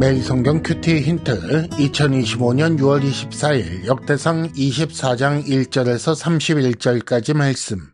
매일 성경 큐티 힌트 2025년 6월 24일 역대상 24장 1절에서 31절까지 말씀.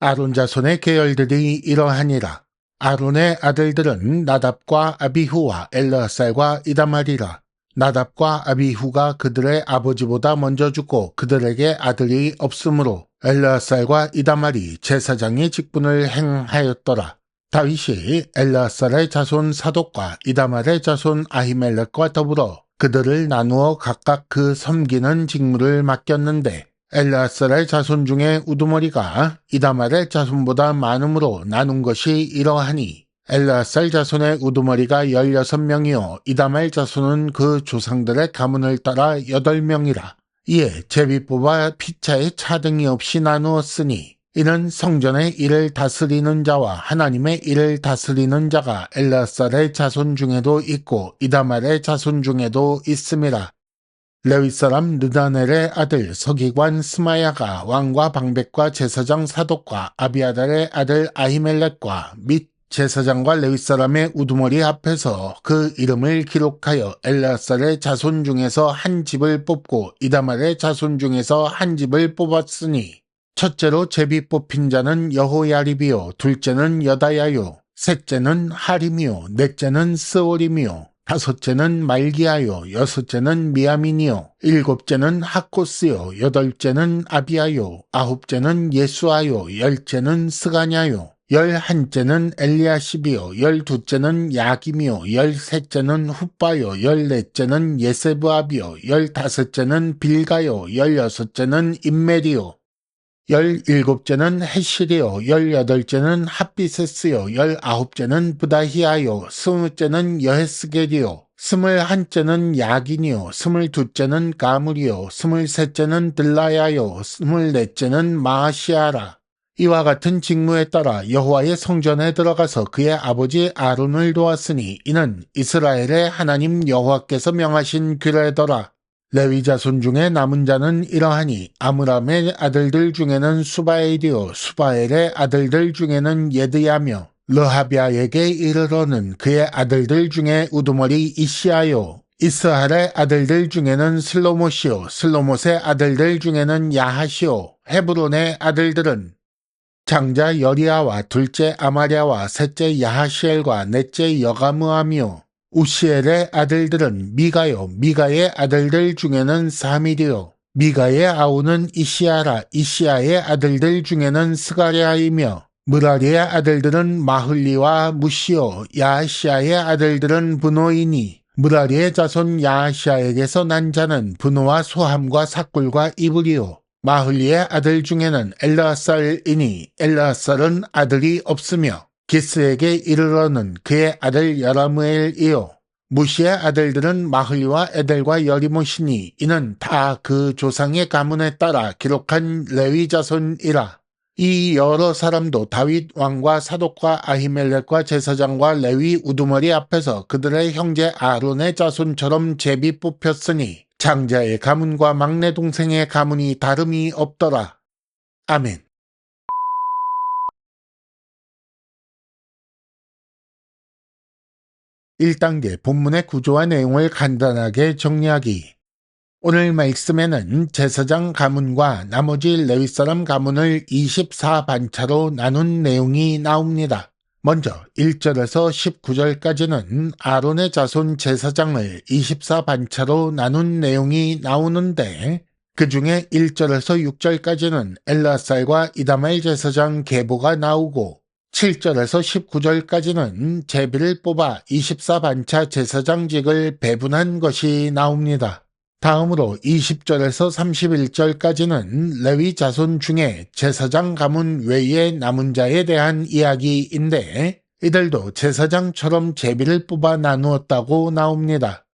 아론 자손의 계열들이 이러하니라. 아론의 아들들은 나답과 아비후와 엘르아살과 이다말이라. 나답과 아비후가 그들의 아버지보다 먼저 죽고 그들에게 아들이 없으므로 엘르아살과 이다말이 제사장의 직분을 행하였더라. 다윗이 엘라살의 자손 사독과 이다말의 자손 아히멜렉과 더불어 그들을 나누어 각각 그 섬기는 직무를 맡겼는데 엘라살의 자손 중에 우두머리가 이다말의 자손보다 많음으로 나눈 것이 이러하니 엘라살 자손의 우두머리가 16명이요 이다말 자손은 그 조상들의 가문을 따라 8명이라 이에 제비 뽑아 피차에 차등이 없이 나누었으니 이는 성전의 일을 다스리는 자와 하나님의 일을 다스리는 자가 엘라살의 자손 중에도 있고 이다말의 자손 중에도 있음이라. 레위 사람 느다넬의 아들 서기관 스마야가 왕과 방백과 제사장 사독과 아비아달의 아들 아히멜렉과 및 제사장과 레위 사람의 우두머리 앞에서 그 이름을 기록하여 엘라살의 자손 중에서 한 집을 뽑고 이다말의 자손 중에서 한 집을 뽑았으니 첫째로 제비 뽑힌 자는 여호야립이요. 둘째는 여다야요. 셋째는 하림이요. 넷째는 스오림이요. 다섯째는 말기야요. 여섯째는 미야민이요. 일곱째는 하코스요. 여덟째는 아비야요. 아홉째는 예수아요. 열째는 스가냐요. 열한째는 엘리아십이요. 열두째는 야김이요. 열셋째는 훗바요. 열넷째는 예세브압이요. 열다섯째는 빌가요. 열여섯째는 임메리요 열일곱째는 헤실이요, 열여덟째는 핫비세스요, 열아홉째는 부다히아요, 스무째는 여헤스겔이요, 스물한째는 야긴이요, 스물두째는 가물이요, 스물셋째는 들라야요, 스물넷째는 마시아라. 이와 같은 직무에 따라 여호와의 성전에 들어가서 그의 아버지 아론을 도왔으니 이는 이스라엘의 하나님 여호와께서 명하신 규례더라. 레위 자손 중에 남은 자는 이러하니 아므람의 아들들 중에는 수바엘이요 수바엘의 아들들 중에는 예드야며 르하비아에게 이르러는 그의 아들들 중에 우두머리 이시아요 이스할의 아들들 중에는 슬로못이요 슬로못의 아들들 중에는 야하시요 헤브론의 아들들은 장자 여리아와 둘째 아마랴와 셋째 야하시엘과 넷째 여가무아미요 우시엘의 아들들은 미가요, 미가의 아들들 중에는 사미리요, 미가의 아우는 이시아라, 이시아의 아들들 중에는 스가랴이며 무라리의 아들들은 마흘리와 무시오, 야시아의 아들들은 분노이니 무라리의 자손 야시아에게서 난 자는 분노와 소함과 사꿀과 이불이요. 마흘리의 아들 중에는 엘라살이니 엘라살은 아들이 없으며 기스에게 이르러는 그의 아들 여라무엘이요. 무시의 아들들은 마흘리와 에델과 여리모시니 이는 다 그 조상의 가문에 따라 기록한 레위 자손이라. 이 여러 사람도 다윗 왕과 사독과 아히멜렉과 제사장과 레위 우두머리 앞에서 그들의 형제 아론의 자손처럼 제비 뽑혔으니 장자의 가문과 막내 동생의 가문이 다름이 없더라. 아멘. 1단계 본문의 구조와 내용을 간단하게 정리하기. 오늘 말씀에는 제사장 가문과 나머지 레위 사람 가문을 24반차로 나눈 내용이 나옵니다. 먼저 1절에서 19절까지는 아론의 자손 제사장을 24반차로 나눈 내용이 나오는데 그 중에 1절에서 6절까지는 엘라살과 이다말 제사장 계보가 나오고 7절에서 19절까지는 제비를 뽑아 24반차 제사장직을 배분한 것이 나옵니다. 다음으로 20절에서 31절까지는 레위 자손 중에 제사장 가문 외의 남은 자에 대한 이야기인데 이들도 제사장처럼 제비를 뽑아 나누었다고 나옵니다.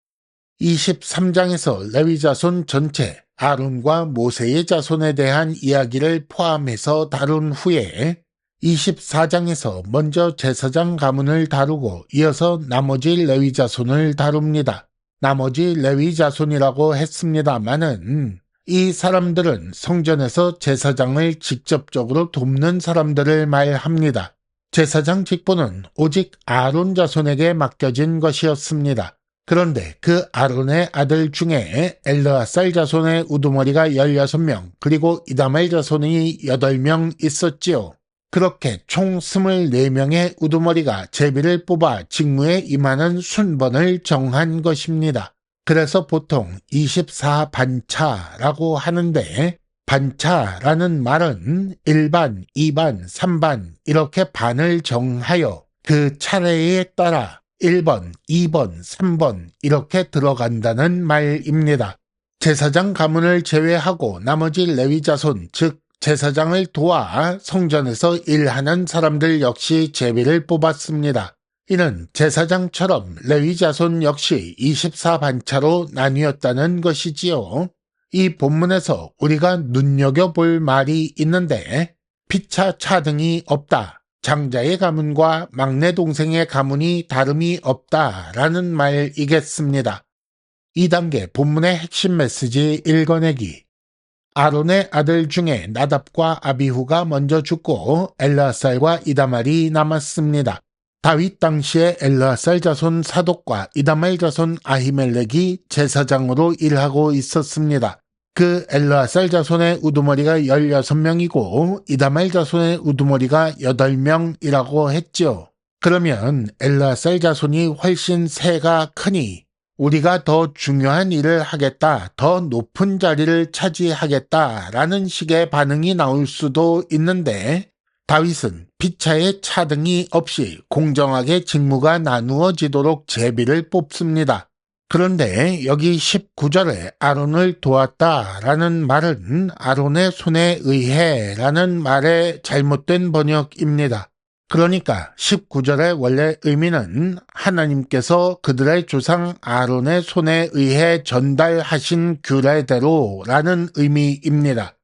23장에서 레위 자손 전체 아론과 모세의 자손에 대한 이야기를 포함해서 다룬 후에 24장에서 먼저 제사장 가문을 다루고 이어서 나머지 레위 자손을 다룹니다. 나머지 레위 자손이라고 했습니다마는 이 사람들은 성전에서 제사장을 직접적으로 돕는 사람들을 말합니다. 제사장 직분은 오직 아론 자손에게 맡겨진 것이었습니다. 그런데 그 아론의 아들 중에 엘르아살 자손의 우두머리가 16명 그리고 이다멜 자손이 8명 있었지요. 그렇게 총 24명의 우두머리가 제비를 뽑아 직무에 임하는 순번을 정한 것입니다. 그래서 보통 24반차라고 하는데 반차라는 말은 1반, 2반, 3반 이렇게 반을 정하여 그 차례에 따라 1번, 2번, 3번 이렇게 들어간다는 말입니다. 제사장 가문을 제외하고 나머지 레위 자손, 즉 제사장을 도와 성전에서 일하는 사람들 역시 제비를 뽑았습니다. 이는 제사장처럼 레위 자손 역시 24반차로 나뉘었다는 것이지요. 이 본문에서 우리가 눈여겨볼 말이 있는데 피차 차등이 없다. 장자의 가문과 막내 동생의 가문이 다름이 없다라는 말이겠습니다. 2단계 본문의 핵심 메시지 읽어내기. 아론의 아들 중에 나답과 아비후가 먼저 죽고 엘라살과 이다말이 남았습니다. 다윗 당시에 엘라살 자손 사독과 이다말 자손 아히멜렉이 제사장으로 일하고 있었습니다. 그 엘라살 자손의 우두머리가 16명이고 이다말 자손의 우두머리가 8명이라고 했죠. 그러면 엘라살 자손이 훨씬 세가 크니 우리가 더 중요한 일을 하겠다, 더 높은 자리를 차지하겠다라는 식의 반응이 나올 수도 있는데 다윗은 피차의 차등이 없이 공정하게 직무가 나누어지도록 제비를 뽑습니다. 그런데 여기 19절에 아론을 도왔다라는 말은 아론의 손에 의해라는 말의 잘못된 번역입니다. 그러니까 19절의 원래 의미는 하나님께서 그들의 조상 아론의 손에 의해 전달하신 규례대로라는 의미입니다.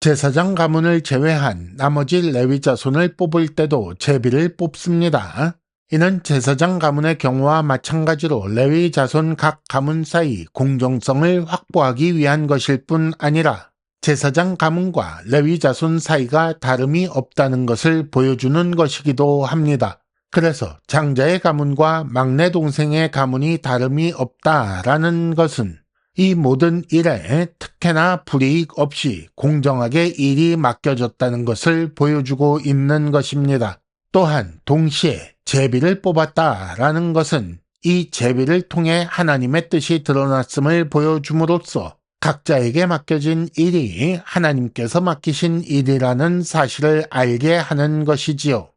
제사장 가문을 제외한 나머지 레위 자손을 뽑을 때도 제비를 뽑습니다. 이는 제사장 가문의 경우와 마찬가지로 레위 자손 각 가문 사이 공정성을 확보하기 위한 것일 뿐 아니라 제사장 가문과 레위 자손 사이가 다름이 없다는 것을 보여주는 것이기도 합니다. 그래서 장자의 가문과 막내 동생의 가문이 다름이 없다라는 것은 이 모든 일에 특혜나 불이익 없이 공정하게 일이 맡겨졌다는 것을 보여주고 있는 것입니다. 또한 동시에 제비를 뽑았다라는 것은 이 제비를 통해 하나님의 뜻이 드러났음을 보여줌으로써 각자에게 맡겨진 일이 하나님께서 맡기신 일이라는 사실을 알게 하는 것이지요.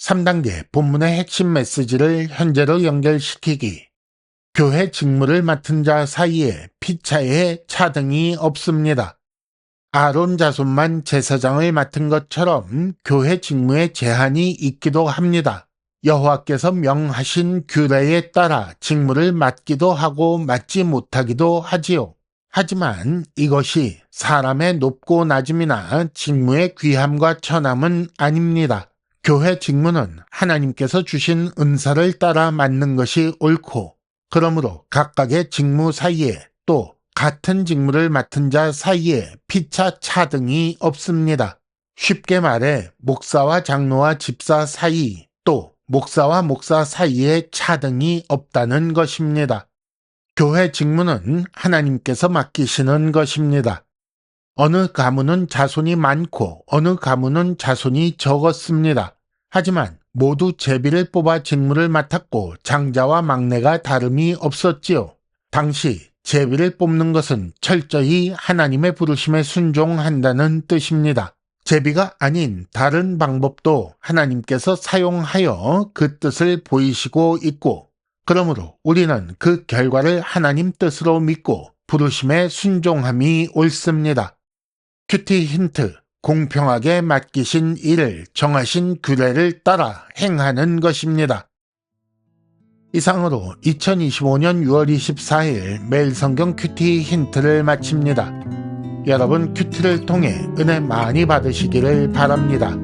3단계 본문의 핵심 메시지를 현재로 연결시키기. 교회 직무를 맡은 자 사이에 피차에 차등이 없습니다. 아론 자손만 제사장을 맡은 것처럼 교회 직무에 제한이 있기도 합니다. 여호와께서 명하신 규례에 따라 직무를 맡기도 하고 맡지 못하기도 하지요. 하지만 이것이 사람의 높고 낮음이나 직무의 귀함과 천함은 아닙니다. 교회 직무는 하나님께서 주신 은사를 따라 맡는 것이 옳고, 그러므로 각각의 직무 사이에 또 같은 직무를 맡은 자 사이에 피차 차등이 없습니다. 쉽게 말해 목사와 장로와 집사 사이 또 목사와 목사 사이에 차등이 없다는 것입니다. 교회 직무는 하나님께서 맡기시는 것입니다. 어느 가문은 자손이 많고 어느 가문은 자손이 적었습니다. 하지만 모두 제비를 뽑아 직무를 맡았고 장자와 막내가 다름이 없었지요. 당시 제비를 뽑는 것은 철저히 하나님의 부르심에 순종한다는 뜻입니다. 제비가 아닌 다른 방법도 하나님께서 사용하여 그 뜻을 보이시고 있고, 그러므로 우리는 그 결과를 하나님 뜻으로 믿고 부르심에 순종함이 옳습니다. 큐티 힌트. 공평하게 맡기신 일을 정하신 규례를 따라 행하는 것입니다. 이상으로 2025년 6월 24일 매일 성경 큐티 힌트를 마칩니다. 여러분 큐티를 통해 은혜 많이 받으시기를 바랍니다.